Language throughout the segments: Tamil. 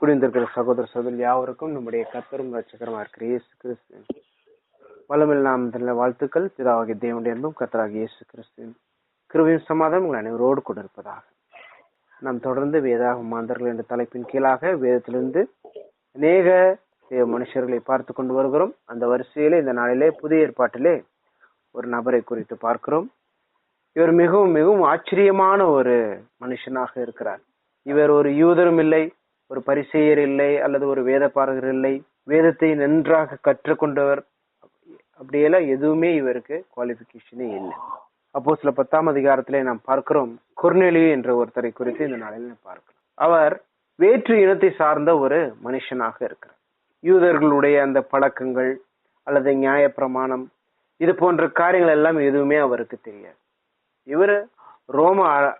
குடிந்திருக்கிற சகோதர சகோதரி யாவருக்கும் நம்முடைய கத்தரும் ரட்சகரமா இருக்கிற இயேசு கிறிஸ்து வல்லமில் நல்ல வாழ்த்துக்கள். பிதாவாகிய தேவனுடைய அன்பும் கத்தராக இயேசு கிறிஸ்து கிருவியும் சமாதானம் உங்கள் அனைவரோடு கூட இருப்பதாக. நாம் தொடர்ந்து வேதாக மாந்தர்கள் என்ற தலைப்பின் கீழாக வேதத்திலிருந்து அநேக தேவ மனுஷர்களை பார்த்து கொண்டு வருகிறோம். அந்த வரிசையிலே இந்த நாளிலே புதிய ஏற்பாட்டிலே ஒரு நபரை குறித்து பார்க்கிறோம். இவர் மிகவும் மிகவும் ஆச்சரியமான ஒரு மனுஷனாக இருக்கிறார். இவர் ஒரு யூதரும் இல்லை. ஒரு பரிசெயர் இல்லை அல்லது ஒரு வேத பாரகர் இல்லை வேதத்தை நன்றாக கற்றுக்கொண்டவர் அப்படியெல்லாம் எதுவுமே இவருக்கு குவாலிபிகேஷனே இல்லை. அப்போ சில பத்தாம் அதிகாரத்திலே நாம் பார்க்கிறோம் கொர்நெலியு என்ற ஒருத்தரை குறித்து இந்த நாளில் பார்க்கிறோம். அவர் வேற்று இனத்தை சார்ந்த ஒரு மனுஷனாக இருக்கிறார். யூதர்களுடைய அந்த பழக்கங்கள் அல்லது நியாயப்பிரமாணம் இது போன்ற காரியங்கள் எல்லாம் எதுவுமே அவருக்கு தெரியாது. இவர் ரோம அ-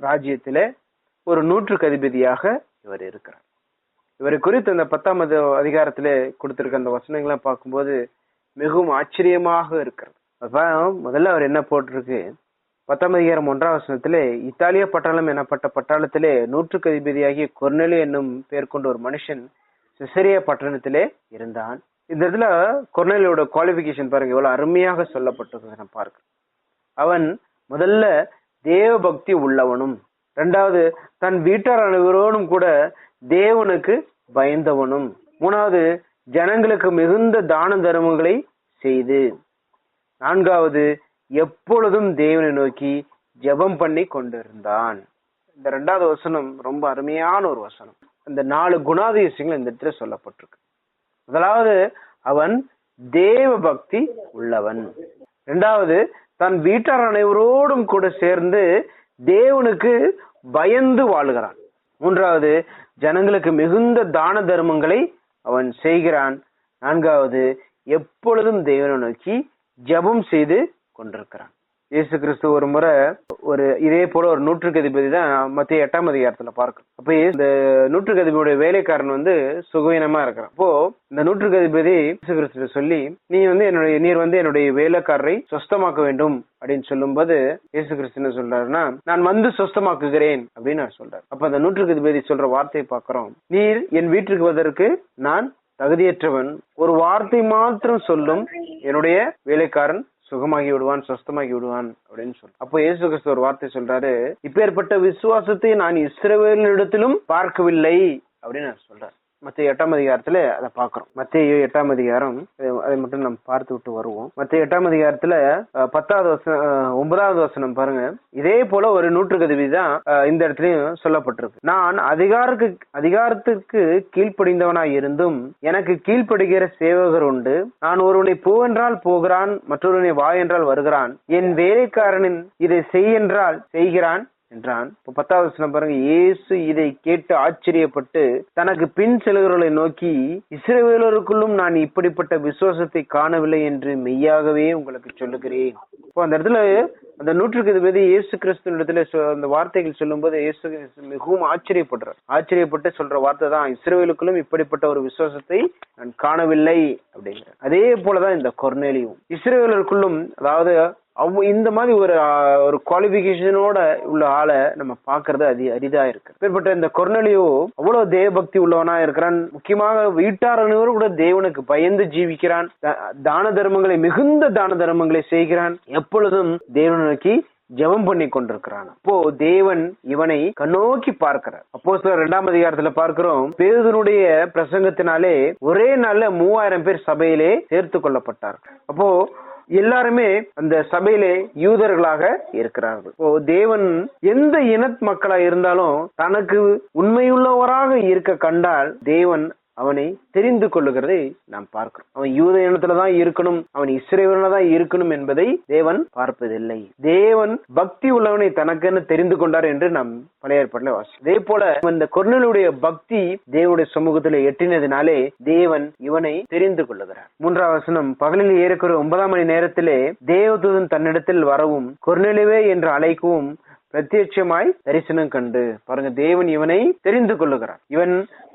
ராஜ்யத்திலே ஒரு நூற்றுக்கு அதிபதியாக இவர் இருக்கிறார். இவரை குறித்து அந்த பத்தாம் அதிகாரத்திலே கொடுத்திருக்க அந்த வசனங்களை பார்க்கும்போது மிகவும் ஆச்சரியமாக இருக்கிறது. அதான் முதல்ல அவர் என்ன போட்டிருக்கு? பத்தாம் அதிகாரம் ஒன்றாம் வசனத்திலே இத்தாலிய பட்டாளம் எனப்பட்ட பட்டாளத்திலே நூற்றுக்கு அதிபதியாகிய கொர்னெலி என்னும் பேர் கொண்ட ஒரு மனுஷன் சிசரிய பட்டணத்திலே இருந்தான். இந்த இடத்துல கொர்னலியோட குவாலிபிகேஷன் பாருங்க எவ்வளவு அருமையாக சொல்லப்பட்டிருக்கிறது நான் பார்க்க அவன் முதல்ல தேவ பக்தி உள்ளவனும் ரெண்டாவது தன் வீட்டார் அனைவரோடும் கூட தேவனுக்கு பயந்தவனும். மூணாவது ஜனங்களுக்கு மிகுந்த தான தர்மங்களை செய்து. நான்காவது எப்பொழுதும் தேவனை நோக்கி ஜெபம் பண்ணி கொண்டிருந்தான். இந்த ரெண்டாவது வசனம் ரொம்ப அருமையான ஒரு வசனம். அந்த நாலு குணாதிசயங்கள் இந்த இடத்துல சொல்லப்பட்டிருக்கு. முதலாவது அவன் தேவ பக்தி உள்ளவன். இரண்டாவது தன் வீட்டார் அனைவரோடும் கூட சேர்ந்து தேவனுக்கு பயந்து வாழுகிறான். மூன்றாவது ஜனங்களுக்கு மிகுந்த தான தர்மங்களை அவன் செய்கிறான். நான்காவது எப்பொழுதும் தேவனை நோக்கி ஜெபம் செய்து கொண்டிருக்கிறான். இயேசு கிறிஸ்து ஒரு முறை ஒரு இதே போல ஒரு நூற்றுக்கு அதிபதி தான் மத்திய எட்டாம் அதிகாரத்துல பார்க்கும் அப்ப இந்த நூற்றுக்கு அதிபதியுடைய வேலைக்காரன் வந்து சுகவீனமா இருக்கிறான். அப்போ இந்த நூற்றுக்கு அதிபதி இயேசு கிறிஸ்து சொல்லி நீ வந்து என்னுடைய நீர் வந்து என்னுடைய வேலைக்காரரை சொஸ்தமாக்க வேண்டும். அப்படின்னு சொல்லும்போது இயேசு கிறிஸ்து என்ன சொல்றாருன்னா நான் வந்து சொஸ்தமாக்குகிறேன். அப்படின்னு சொல்றாரு. அப்ப அந்த நூற்றுக்கு அதிபதி சொல்ற வார்த்தையை பார்க்கிறோம். நீர் என் வீட்டுக்கு வதற்கு நான் தகுதியற்றவன். ஒரு வார்த்தை மாத்திரம் சொல்லும் என்னுடைய வேலைக்காரன் சுகமாகி விடுவான் சொஸ்தமாகி விடுவான் அப்படின்னு சொல்லு அப்போ இயேசு கிறிஸ்து ஒரு வார்த்தை சொல்றாரு இப்பேற்பட்ட விசுவாசத்தை நான் இஸ்ரவேலிடத்திலும் பார்க்கவில்லை அப்படின்னு சொல்றாரு. மத்திய எட்டாம் அதிகாரத்துல அதை பாக்குறோம் மத்திய எட்டாம் அதிகாரம் அதை மட்டும் நம்ம பார்த்து விட்டு வருவோம். மத்திய எட்டாம் அதிகாரத்துல பத்தாவது வசனம் ஒன்பதாவது வசனம் பாருங்க. இதே போல ஒரு நூற்றுக்கதவி தான் இந்த இடத்துலயும் சொல்லப்பட்டிருக்கு. நான் அதிகாரக்கு அதிகாரத்துக்கு கீழ்ப்படிந்தவனாய் இருந்தும் எனக்கு கீழ்ப்படுகிற சேவகர் உண்டு. நான் ஒருவனை போவென்றால் போகிறான் மற்றொருவனை வா என்றால் வருகிறான். என் வேலைக்காரனின் இதை செய் என்றால் செய்கிறான். என்றான். இப்ப பத்தாவது வசனம் பாருங்க. இயேசு இதை கேட்டு ஆச்சரியப்பட்டு தனக்கு பின் செல்கிறவர்களை நோக்கி இஸ்ரவேலருக்குள்ளும் நான் இப்படிப்பட்ட விசுவாசத்தை காணவில்லை என்று மெய்யாகவே உங்களுக்கு சொல்லுகிறேன். இப்போ அந்த இடத்துல அந்த நூற்றுக்கு இதுபதி இயேசு கிறிஸ்து இடத்துல சொ- அந்த வார்த்தைகள் சொல்லும்போது இயேசு கிறிஸ்து மிகவும் ஆச்சரியப்படுறார். ஆச்சரியப்பட்டு சொல்ற வார்த்தை தான் இஸ்ரேவேலுக்குள்ளும் இப்படிப்பட்ட ஒரு விசுவாசத்தை நான் காணவில்லை அப்படிங்கிற அதே போலதான் இந்த கொர்நேலியும். இஸ்ரேவேலருக்குள்ளும் அதாவது அவ் இந்த மாதிரி ஒரு ஒரு குவாலிபிகேஷனோட உள்ள ஆளை நம்ம பாக்குறது அதி அரிதா இருக்கு. பேர்பட்ட இந்த கொர்னலியோ அவ்வளவு தேவபக்தி உள்ளவனா இருக்கிறான். முக்கியமாக வீட்டார் அனைவரும் கூட தேவனுக்கு பயந்து ஜீவிக்கிறான். தான தர்மங்களை மிகுந்த தான தர்மங்களை செய்கிறான். எப்பொழுதும் தேவனை நோக்கி ஜெபம் பண்ணி கொண்டிருக்கிறான். அப்போ தேவன் இவனை கண்ணோக்கி பார்க்கிறார். அப்போ சில இரண்டாம் அதிகாரத்துல பார்க்கிறோம் பேருதனுடைய பிரசங்கத்தினாலே ஒரே நாள்ல மூவாயிரம் பேர் சபையிலே சேர்த்து கொள்ளப்பட்டார் அப்போ எல்லாருமே அந்த சபையிலே யூதர்களாக இருக்கிறார்கள். இப்போ தேவன் எந்த இன மக்களா இருந்தாலும் தனக்கு உண்மையுள்ளவராக இருக்க கண்டால் தேவன் அவனை தெரிந்து கொள்ளுகிறதை நாம் பார்க்கிறோம். அவன் யூத இனத்துல தான் இருக்கணும் அவன் இஸ்ரேவன தான் இருக்கணும் என்பதை தேவன் பார்ப்பதில்லை. தேவன் பக்தி உள்ளவனை தனக்கென தெரிந்து கொண்டார் என்று நாம் பழைய ஏற்பாட்டில் வாசி இதே போல இந்த கொர்னலுடைய பக்தி தேவனுடைய சமூகத்தில் எட்டினதினாலே தேவன் இவனை தெரிந்து கொள்ளுகிறார். மூன்றாம் வசனம் பகலில் ஏறக்குற ஒன்பதாம் மணி நேரத்திலே தேவதூதன் தன்னிடத்தில் வரவும் கொர்னெலுவே என்று அழைக்கவும் பிரத்யட்சமாய் தரிசனம் கண்டு. பாருங்க தேவன் இவனை தெரிந்து கொள்ளுகிறார். இவன்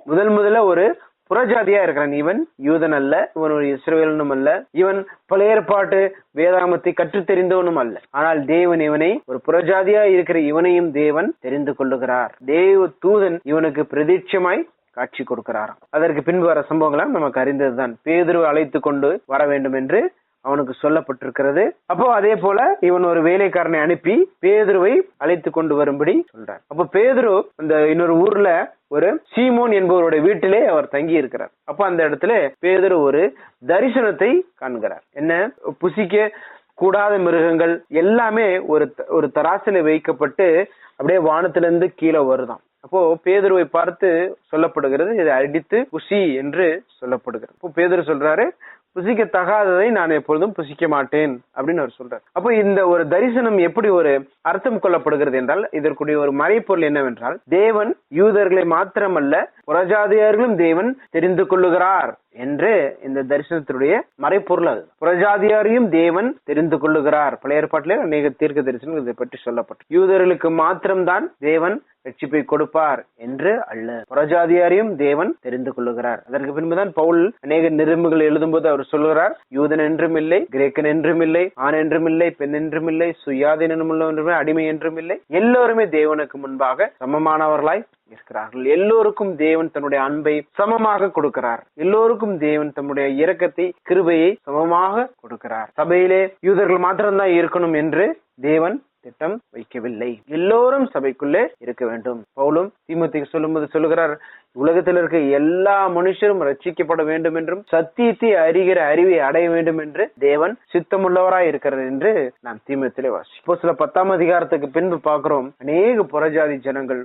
முதல் முதல்ல ஒரு புறஜாதியா இருக்கிறான் இவன். யூதன் அல்ல இவன் ஒரு இஸ்ரேலனும் அல்ல. இவன் பழைய ஏற்பாட்டு வேதாமத்தை கற்று தெரிந்தவனும் அல்ல. ஆனால் தேவன் இவனை ஒரு புறஜாதியா இருக்கிற இவனையும் தேவன் தெரிந்து கொள்ளுகிறார். தேவ தூதன் இவனுக்கு பிரதீட்சமாய் காட்சி கொடுக்கிறாராம். அதற்கு பின்பு வர சம்பவங்களாம் நமக்கு அறிந்ததுதான். பேதுருவை அழைத்து கொண்டு வர வேண்டும் என்று அவனுக்கு சொல்லப்பட்டிருக்கிறது. அப்போ அதே போல இவன் ஒரு வேலைக்காரனை அனுப்பி பேதுருவை அழைத்து கொண்டு வரும்படி சொல்றார். அப்போ பேதுரு அந்த இன்னொரு ஊர்ல ஒரு சீமோன் என்பவருடைய வீட்டிலே அவர் தங்கி இருக்கிறார் அப்போ அந்த இடத்துல பேதுரு ஒரு தரிசனத்தை காண்கிறார். என்ன? புசிக்க கூடாத மிருகங்கள் எல்லாமே ஒரு த- ஒரு தராசில வைக்கப்பட்டு அப்படியே வானத்திலிருந்து கீழே வருதான் அப்போ பேதுருவை பார்த்து சொல்லப்படுகிறது இதை அடித்து புசி என்று சொல்லப்படுகிறது. அப்போ பேதுரு சொல்றாரு புசிக்க தகாததை நான் எப்பொழுதும் புசிக்க மாட்டேன் அப்படின்னு அவர் சொல்றார். அப்போ இந்த ஒரு தரிசனம் எப்படி ஒரு அர்த்தம் கொள்ளப்படுகிறது என்றால் இதற்குரிய ஒரு மறைப்பொருள் என்னவென்றால் தேவன் யூதர்களை மாத்திரமல்ல புறஜாதியர்களும் தேவன் தெரிந்து கொள்ளுகிறார். என்று இந்த தரிசனத்தினுடைய மறைப்பொருள் அது. புறஜாதியாரையும் தேவன் தெரிந்து கொள்ளுகிறார். பழைய ஏற்பாட்டிலே அநேக தீர்க்க தரிசனம் இதை பற்றி சொல்லப்பட்டு யூதர்களுக்கு மாத்திரம்தான் தேவன் ரட்சிப்பை கொடுப்பார் என்று அல்ல. புறஜாதியாரையும் தேவன் தெரிந்து கொள்ளுகிறார். அதற்கு பின்புதான் பவுல் அநேக நிரும்புகள் எழுதும்போது அவர் சொல்லுகிறார் யூதன் என்றும் இல்லை கிரேக்கன் என்றும் இல்லை ஆண் என்றும் இல்லை பெண் என்றும் இல்லை சுயாதீனம் உள்ளவன் அடிமை என்றும் இல்லை. எல்லோருமே தேவனுக்கு முன்பாக சமமானவர்களாய் இருக்கிறார்கள் எல்லோருக்கும் தேவன் தன்னுடைய அன்பை சமமாக கொடுக்கிறார். எல்லோருக்கும் தேவன் தன்னுடைய இரக்கத்தை கிருபையை சமமாக கொடுக்கிறார். சபையிலே யூதர்கள் மாத்திரம்தான் இருக்கணும் என்று தேவன் திட்டம் வைக்கவில்லை. எல்லோரும் சபைக்குள்ளே இருக்க வேண்டும். பவுலும் தீமோத்தேக்கு சொல்லும்போது சொல்லுகிறார் உலகத்தில் இருக்க எல்லா மனுஷரும் ரட்சிக்கப்பட வேண்டும் என்றும் சத்தியத்தை அறிகிற அறிவை அடைய வேண்டும் என்று தேவன் சித்தமுள்ளவராய் இருக்கிறது என்று நாம் தீமத்திலே வாசி இப்போ சில பத்தாம் அதிகாரத்துக்கு பின்பு பார்க்கிறோம். அநேக புறஜாதி ஜனங்கள்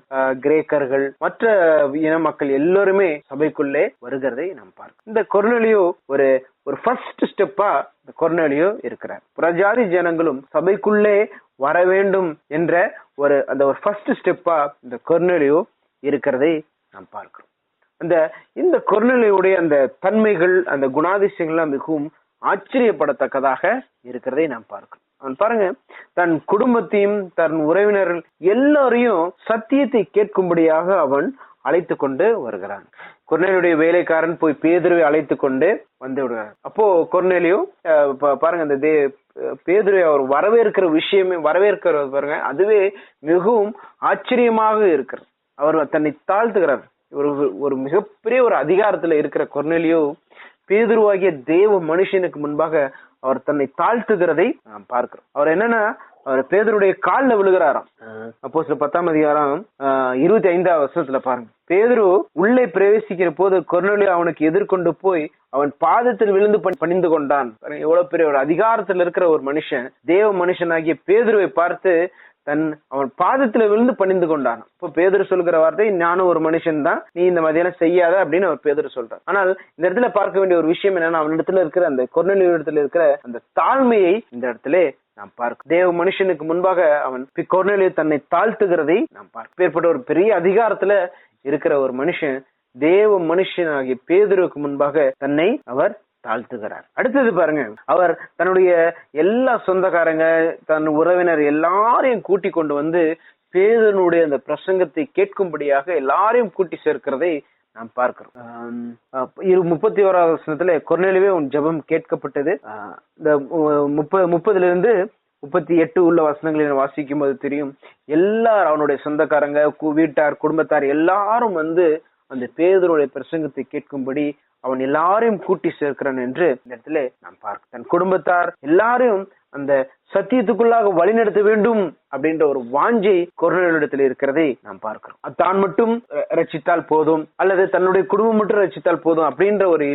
கிரேக்கர்கள் மற்ற இன மக்கள் எல்லோருமே சபைக்குள்ளே வருகிறதை நாம் பார்க்கிறோம். இந்த கொர்நலியோ ஒரு ஒரு ஃபர்ஸ்ட் ஸ்டெப்பா இந்த இருக்கிறார். புறஜாதி ஜனங்களும் சபைக்குள்ளே வர வேண்டும் என்ற ஒரு அந்த ஒரு ஃபர்ஸ்ட் ஸ்டெப்பா இந்த கொர்நலியோ இருக்கிறதை நாம் பார்க்கிறோம். அந்த இந்த கொர்நலியுடைய அந்த தன்மைகள் அந்த குணாதிசயங்கள்லாம் மிகவும் ஆச்சரியப்படத்தக்கதாக இருக்கிறதை நாம் பார்க்கிறோம். அவன் பாருங்க தன் குடும்பத்தையும் தன் உறவினர்கள் எல்லாரையும் சத்தியத்தை கேட்கும்படியாக அவன் அழைத்து கொண்டு வருகிறான். கொர்நேலியுடைய வேலைக்காரன் போய் பேதுருவை அழைத்து கொண்டு வந்து விடுகிறான். அப்போ கொர்நேலியோ பாருங்க அந்த தே பேதுருவை அவர் வரவேற்கிற விஷயமே வரவேற்கிறது பாருங்க அதுவே மிகவும் ஆச்சரியமாக இருக்கிறது. அவர் தன்னை தாழ்த்துகிறார். ஒரு ஒரு மிகப்பெரிய ஒரு அதிகாரத்துல இருக்கிற கொர்நேலியோ பேதுருவாகிய தேவ மனுஷனுக்கு முன்பாக அவர் தன்னை தாழ்த்துகிறதை நாம் பார்க்கிறோம். அவர் என்னன்னா அவர் பேதருடைய காலில் விழுகிறாராம். அப்போ சில பத்தாம் அதிகாரம் ஆஹ், இருபத்தி ஐந்தாவது வருஷத்துல பாருங்க. பேதுரு உள்ளே பிரவேசிக்கிற போது கொர்னொலி அவனுக்கு எதிர்கொண்டு போய் அவன் பாதத்தில் விழுந்து பணிந்து கொண்டான். எவ்வளவு பெரிய ஒரு அதிகாரத்தில் இருக்கிற ஒரு மனுஷன் தேவ மனுஷனாகிய பேதுருவை பார்த்து தன் அவன் பாதத்துல விழுந்து பணிந்து கொண்டான். இப்போ பேதர் சொல்கிற வார்த்தை நானும் ஒரு மனுஷன் தான் நீ இந்த மாதிரியெல்லாம் செய்யாத அப்படின்னு அவர் பேதர் சொல்றார். ஆனால் இந்த இடத்துல பார்க்க வேண்டிய ஒரு விஷயம் என்னன்னா அவன் இடத்துல இருக்கிற அந்த கொர்நெலி இடத்துல இருக்கிற அந்த தாழ்மையை இந்த இடத்துல நாம் பார்க்க தேவ மனுஷனுக்கு முன்பாக அவன் கொர்நெலியு தன்னை தாழ்த்துகிறதை நாம் பார்க்க ஏற்பட்ட ஒரு பெரிய அதிகாரத்துல இருக்கிற ஒரு மனுஷன் தேவ மனுஷனாகிய பேதருக்கு முன்பாக தன்னை அவர் தாழ்த்துகிறார். அடுத்தது பாருங்க அவர் தன்னுடைய எல்லா சொந்தக்காரங்க தன் உறவினர் எல்லாரையும் கூட்டி கொண்டு வந்து பேதனுடைய அந்த பிரசங்கத்தை கேட்கும்படியாக எல்லாரையும் கூட்டி சேர்க்கிறதை நாம் பார்க்கிறோம். இரு முப்பத்தி ஓராவது வருஷத்துல கொர்நிலவே உன் ஜெபம் கேட்கப்பட்டது. இந்த முப்பது முப்பதுல இருந்து முப்பத்தி எட்டு உள்ள வசனங்களை வாசிக்கும் போது தெரியும். எல்லாரும் அவனுடைய சொந்தக்காரங்க வீட்டார் குடும்பத்தார் எல்லாரும் வந்து அந்த பேதருடைய பிரசங்கத்தை கேட்கும்படி அவன் எல்லாரையும் கூட்டி சேர்க்கிறான் என்று இந்த இடத்துல நாம் பார்க்க தன் குடும்பத்தார் எல்லாரையும் அந்த சத்தியத்துக்குள்ளாக வழிநடத்த வேண்டும் அப்படின்ற ஒரு வாஞ்சை கொரோனாவிடத்தில் இருக்கிறதை நாம் பார்க்கிறோம். தான் மட்டும் ரச்சித்தால் போதும் அல்லது தன்னுடைய குடும்பம் மட்டும் ரச்சித்தால் போதும் அப்படின்ற ஒரு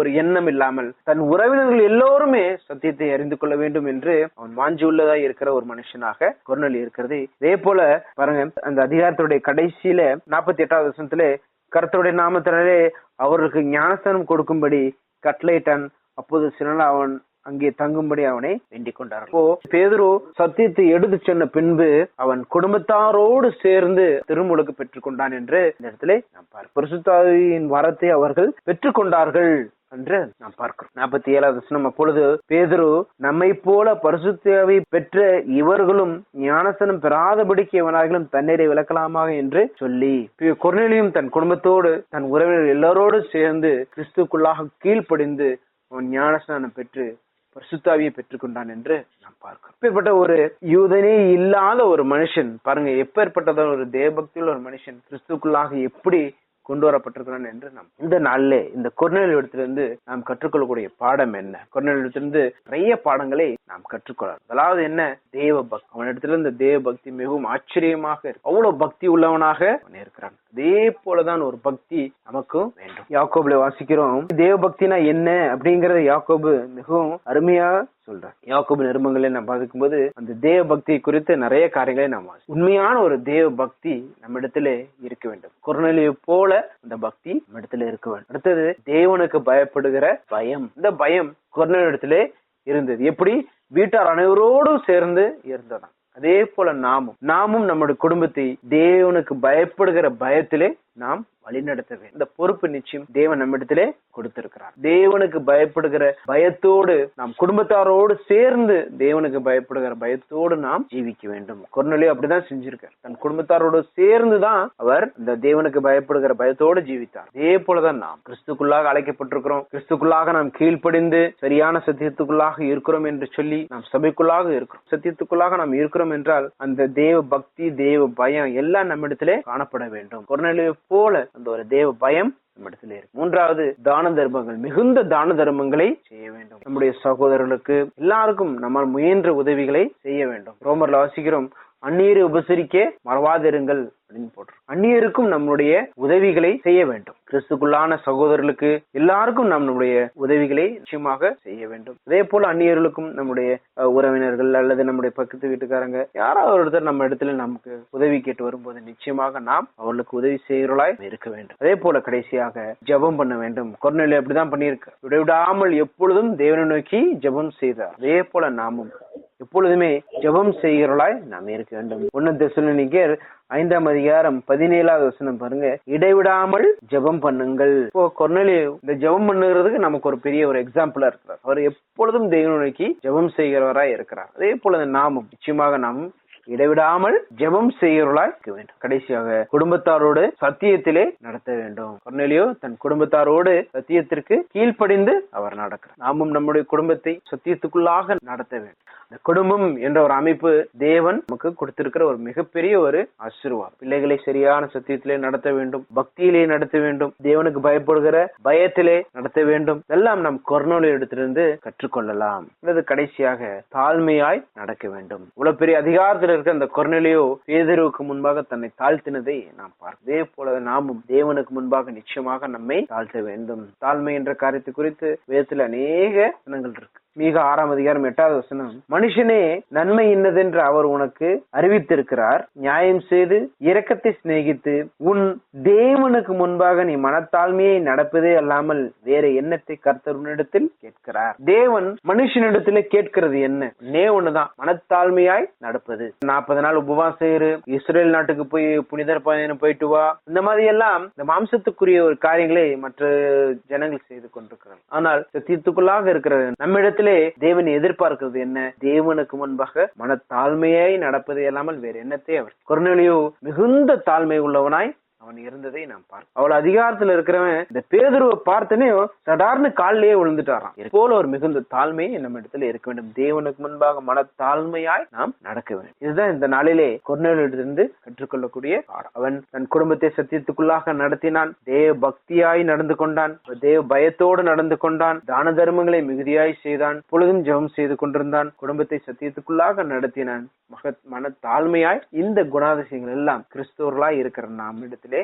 ஒரு எண்ணம் இல்லாமல் தன் உறவினர்கள் எல்லோருமே சத்தியத்தை அறிந்து கொள்ள வேண்டும் என்று அவன் வாஞ்சி உள்ளதா இருக்கிற ஒரு மனுஷனாக கொரோனாவில் இருக்கிறது. இதே போல பாருங்க அந்த அதிகாரத்துடைய கடைசியில நாற்பத்தி எட்டாவது வருஷத்துல கர்த்தருடைய நாமத்தினாலே அவர்களுக்கு ஞானஸ்தானம் கொடுக்கும்படி கட்லைட்டன் அப்போது சில நாள் அவன் அங்கே தங்கும்படி அவனை வேண்டிக் கொண்டார் அப்போ பேதுரு சத்தியத்தை எடுத்து சொன்ன பின்பு அவன் குடும்பத்தாரோடு சேர்ந்து திருமுழுக்கு பெற்றுக் கொண்டான் என்று இந்த இடத்துல நாம் பரிசுத்தாவியின் வரத்தை அவர்கள் பெற்றுக்கொண்டார்கள். என்று நாம் பார்க்கிறோம். நாற்பத்தி ஏழாவது வசனம் அப்பொழுது பேதுரு நம்மை போல பரிசுத்தாவை பெற்ற இவர்களும் ஞானசனம் பெறாதபடிக்கு எவனாகிலும் தண்ணீரை விளக்கலாமாக என்று சொல்லி கொர்நேலியும் தன் குடும்பத்தோடு தன் உறவினர் எல்லாரோடு சேர்ந்து கிறிஸ்துக்குள்ளாக கீழ்ப்படிந்து அவன் ஞானஸ்நானம் பெற்று பரிசுத்தாவியை பெற்றுக்கொண்டான் என்று நாம் பார்க்கிறோம். இப்பேற்பட்ட ஒரு யூதனே இல்லாத ஒரு மனுஷன் பாருங்க எப்பேற்பட்டதான ஒரு தேவபக்தியில் ஒரு மனுஷன் கிறிஸ்துக்குள்ளாக எப்படி கொண்டு வரப்பட்டிருக்கிறான் என்று நாம் இந்த நாளிலே இந்த கொர்நேல் இடத்திலிருந்து நாம் கற்றுக்கொள்ளக்கூடிய பாடம் என்ன? கொர்நேல் இடத்திலிருந்து நிறைய பாடங்களை நாம் கற்றுக்கொள்ளலாம். அதாவது என்ன? தேவ பக்தி அவனிடத்திலிருந்து தேவ பக்தி மிகவும் ஆச்சரியமாக இருக்கு. அவ்வளவு பக்தி உள்ளவனாக அவன் இருக்கிறான். அதே போலதான் ஒரு பக்தி நமக்கும் வேண்டும். யாக்கோபுல வாசிக்கிறோம் தேவ பக்தினா என்ன அப்படிங்கறத யாக்கோபு மிகவும் அருமையா சொல்றார். யாக்கோபு நிருபங்களை நம்ம பார்க்கும்போது அந்த தேவ பக்தி குறித்து நிறைய காரியங்களை நாம் உண்மையான ஒரு தேவ பக்தி நம்ம இடத்துல இருக்க வேண்டும். குரநெலியை போல அந்த பக்தி நம்ம இடத்துல இருக்க வேண்டும். அடுத்தது தேவனுக்கு பயப்படுகிற பயம். இந்த பயம் குரநெல் இடத்துல இருந்தது. எப்படி? வீட்டார் அனைவரோடும் சேர்ந்து இருந்ததான் அதே போல நாமும். நாமும் நம்முடைய குடும்பத்தை தேவனுக்கு பயப்படுகிற பயத்திலே நாம் வழிநடத்தவே இந்த பொறுப்பு நிச்சயம் தேவன் நம்மிடத்திலே கொடுத்திருக்கிறார். தேவனுக்கு பயப்படுகிற பயத்தோடு நாம் குடும்பத்தாரோடு சேர்ந்து தேவனுக்கு பயப்படுகிற பயத்தோடு நாம் ஜீவிக்க வேண்டும். கொர்நெலியோ அப்படிதான் செஞ்சிருக்கார். தன் குடும்பத்தாரோடு சேர்ந்து தான் அவர் இந்த தேவனுக்கு பயப்படுகிற பயத்தோடு ஜீவித்தார். அதே போலதான் நாம் கிறிஸ்துக்குள்ளாக அழைக்கப்பட்டிருக்கிறோம். கிறிஸ்துக்குள்ளாக நாம் கீழ்ப்படிந்து சரியான சத்தியத்துக்குள்ளாக இருக்கிறோம் என்று சொல்லி நாம் சபைக்குள்ளாக இருக்கிறோம். சத்தியத்துக்குள்ளாக நாம் இருக்கிறோம் என்றால் அந்த தேவ பக்தி தேவ பயம் எல்லாம் நம்மிடத்திலே காணப்பட வேண்டும். கொர்நெலியோ போல அந்த ஒரு தேவ பயம் நம்மிடத்திலே இருக்கு. மூன்றாவது தான தர்மங்கள் மிகுந்த தான தர்மங்களை செய்ய வேண்டும். நம்முடைய சகோதரர்களுக்கு எல்லாருக்கும் நம்மால் முயன்ற உதவிகளை செய்ய வேண்டும். ரோமர்ல வாசிக்கிறோம் அந்நீரை உபசரிக்க மறவாதிருங்கள் அப்படின்னு போட்டுரும் அந்நியருக்கும் நம்முடைய உதவிகளை செய்ய வேண்டும். கிறிஸ்துக்குள்ளான சகோதரர்களுக்கு எல்லாருக்கும் நம்முடைய உதவிகளை நிச்சயமாக செய்ய வேண்டும். அதே போல அந்நியர்களுக்கும் நம்முடைய உறவினர்கள் அல்லது நம்முடைய பக்கத்து வீட்டுக்காரங்க யாராவது ஒருத்தர் நம்ம இடத்துல நமக்கு உதவி கேட்டு வரும்போது நிச்சயமாக நாம் அவர்களுக்கு உதவி செய்கிறவர்களாய் இருக்க வேண்டும். அதே போல கடைசியாக ஜெபம் பண்ண வேண்டும். கொர்நெலி அப்படிதான் பண்ணியிருக்க விடைவிடாமல் எப்பொழுதும் தேவனை நோக்கி ஜெபம் செய்தார். அதே போல நாமும் எப்பொழுதுமே ஜெபம் செய்கிறவளாய் நாம் இருக்க வேண்டும். ஒன்னு தெசலோனிக்கேர் ஐந்தாம் அதிகாரம் பதினேழாவது வசனம் பாருங்க. இடைவிடாமல் ஜெபம் பண்ணுங்கள். இப்போ கொர்னலி இந்த ஜெபம் பண்ணுகிறதுக்கு நமக்கு ஒரு பெரிய ஒரு எக்ஸாம்பிளா இருக்கிறார். அவர் எப்பொழுதும் தெய்வ நோக்கி ஜெபம் செய்கிறவராய் இருக்கிறார். அதே போல நாமும் நிச்சயமாக நாம் இடைவிடாமல் ஜெபம் செய்கிறவர்களாய் இருக்க வேண்டும். கடைசியாக குடும்பத்தாரோடு சத்தியத்திலே நடத்த வேண்டும். கொர்நேலியோ தன் குடும்பத்தாரோடு சத்தியத்திற்கு கீழ்ப்படிந்து அவர் நடக்கிறார். நாமும் நம்முடைய குடும்பத்தை சத்தியத்துக்குள்ளாக நடத்த வேண்டும். இந்த குடும்பம் என்ற ஒரு அமைப்பு தேவன் நமக்கு கொடுத்திருக்கிற ஒரு மிகப்பெரிய ஒரு ஆசீர்வாதம். பிள்ளைகளை சரியான சத்தியத்திலே நடத்த வேண்டும் பக்தியிலே நடத்த வேண்டும் தேவனுக்கு பயப்படுகிற பயத்திலே நடத்த வேண்டும். இதெல்லாம் நம் கொர்னோலி எடுத்திருந்து கற்றுக்கொள்ளலாம். அல்லது கடைசியாக தாழ்மையாய் நடக்க வேண்டும். இவ்வளவு பெரிய அதிகாரத்தில் இருக்க அந்த கொர்னலியோ பேதருவுக்கு முன்பாக தன்னை தாழ்த்தினதை நாம் பார்க்கிறோம் போல நாமும் தேவனுக்கு முன்பாக நிச்சயமாக நம்மை தாழ்த்த வேண்டும். தாழ்மை என்ற காரியத்தை குறித்து வேதத்தில் அநேக இனங்கள் இருக்கு. மிக ஆறாம் அதிகாரம் எட்டாவது வசனம் மனுஷனே நன்மை இன்னதென்று அவர் உனக்கு அறிவித்திருக்கிறார். நியாயம் செய்து இரக்கத்தை சிநேகித்து உன் தேவனுக்கு முன்பாக நீ மனத்தாழ்மையை நடப்பதே அல்லாமல் வேற எண்ணத்தை கர்த்தர் கேட்கிறார். தேவன் மனுஷனிடத்துல கேட்கிறது என்ன? நே ஒண்ணுதான். மனத்தாழ்மையாய் நடப்பது. நாற்பது நாள் உபவாசம் இரு. இஸ்ரேல் நாட்டுக்கு போய் புனிதர் பயணம் போயிட்டு வா. இந்த மாதிரி எல்லாம் இந்த மாம்சத்துக்குரிய ஒரு காரியங்களை மற்ற ஜனங்கள் செய்து கொண்டிருக்கிறார் ஆனால் சத்தியத்துக்குள்ளாக இருக்கிற நம்மிடத்திலே தேவன் எதிர்பார்க்கிறது என்ன? தேவனுக்கு முன்பாக மனத்தாழ்மையாய் நடப்பது இல்லாமல் வேறு என்னத்தை அவர் கொர்நெலியோ மிகுந்த தாழ்மை உள்ளவனாய் அவன் இருந்ததை நாம் பார்க்க அவள் அதிகாரத்துல இருக்கிறவன் இந்த பேதுருவை பார்த்தனே சடார்னு காலிலேயே விழுந்துட்டாராம். இது போல ஒரு மிகுந்த தாழ்மை நம்ம இடத்துல இருக்க வேண்டும். தேவனுக்கு முன்பாக மனத்தாழ்மையாய் நாம் நடக்க வேண்டும். இதுதான் இந்த நாளிலே கொர்நேலிடத்திலிருந்து கற்றுக்கொள்ளக்கூடிய பாடம். அவன் தன் குடும்பத்தை சத்தியத்துக்குள்ளாக நடத்தினான். தேவ பக்தியாய் நடந்து கொண்டான். தேவ பயத்தோடு நடந்து கொண்டான். தான தர்மங்களை மிகுதியாய் செய்தான். பொழுதும் ஜெபம் செய்து கொண்டிருந்தான். குடும்பத்தை சத்தியத்துக்குள்ளாக நடத்தினான். மக மன தாழ்மையாய் இந்த குணாதிசயங்கள் எல்லாம் கிறிஸ்தவர்களாய் இருக்கிற நாம் இடத்திலே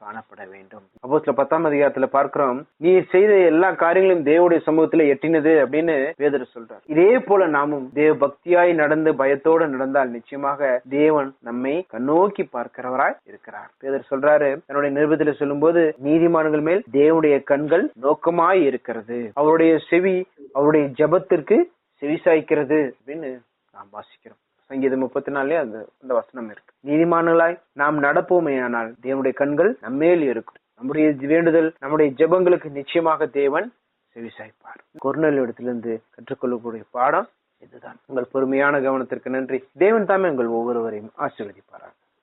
காணப்பட வேண்டும். அப்போ சில பத்தாம் அதிகாரத்துல பார்க்கிறோம் நீ செய்த எல்லா காரியங்களும் தேவடைய சமூகத்துல எட்டினது அப்படின்னு வேதர் சொல்றார். இதே போல நாமும் தேவ பக்தியாய் நடந்து பயத்தோடு நடந்தால் நிச்சயமாக தேவன் நம்மை கண்ணோக்கி பார்க்கிறவராய் இருக்கிறார். பேதர் சொல்றாரு தன்னுடைய நிருபத்துல சொல்லும்போது நீதிமான்கள் மேல் தேவனுடைய கண்கள் நோக்கமாய் இருக்கிறது. அவருடைய செவி அவருடைய ஜெபத்திற்கு செவிசாய்க்கிறது அப்படின்னு நாம் வாசிக்கிறோம். சங்கீதம் முப்பத்தி நாலுலயே அந்த அந்த வசனம் இருக்கு. நீதிமான்களாய் நாம் நடப்போமேயானால் தேவனுடைய கண்கள் நம்மேல் இருக்கும். நம்முடைய வேண்டுதல் நம்முடைய ஜெபங்களுக்கு நிச்சயமாக தேவன் செவிசாய்ப்பார். கொர்னல் இடத்திலிருந்து கற்றுக்கொள்ளக்கூடிய பாடம் இதுதான். உங்கள் பொறுமையான கவனத்திற்கு நன்றி. தேவன் தாமே உங்கள் ஒவ்வொருவரையும் ஆசீர்வதிப்பாரார்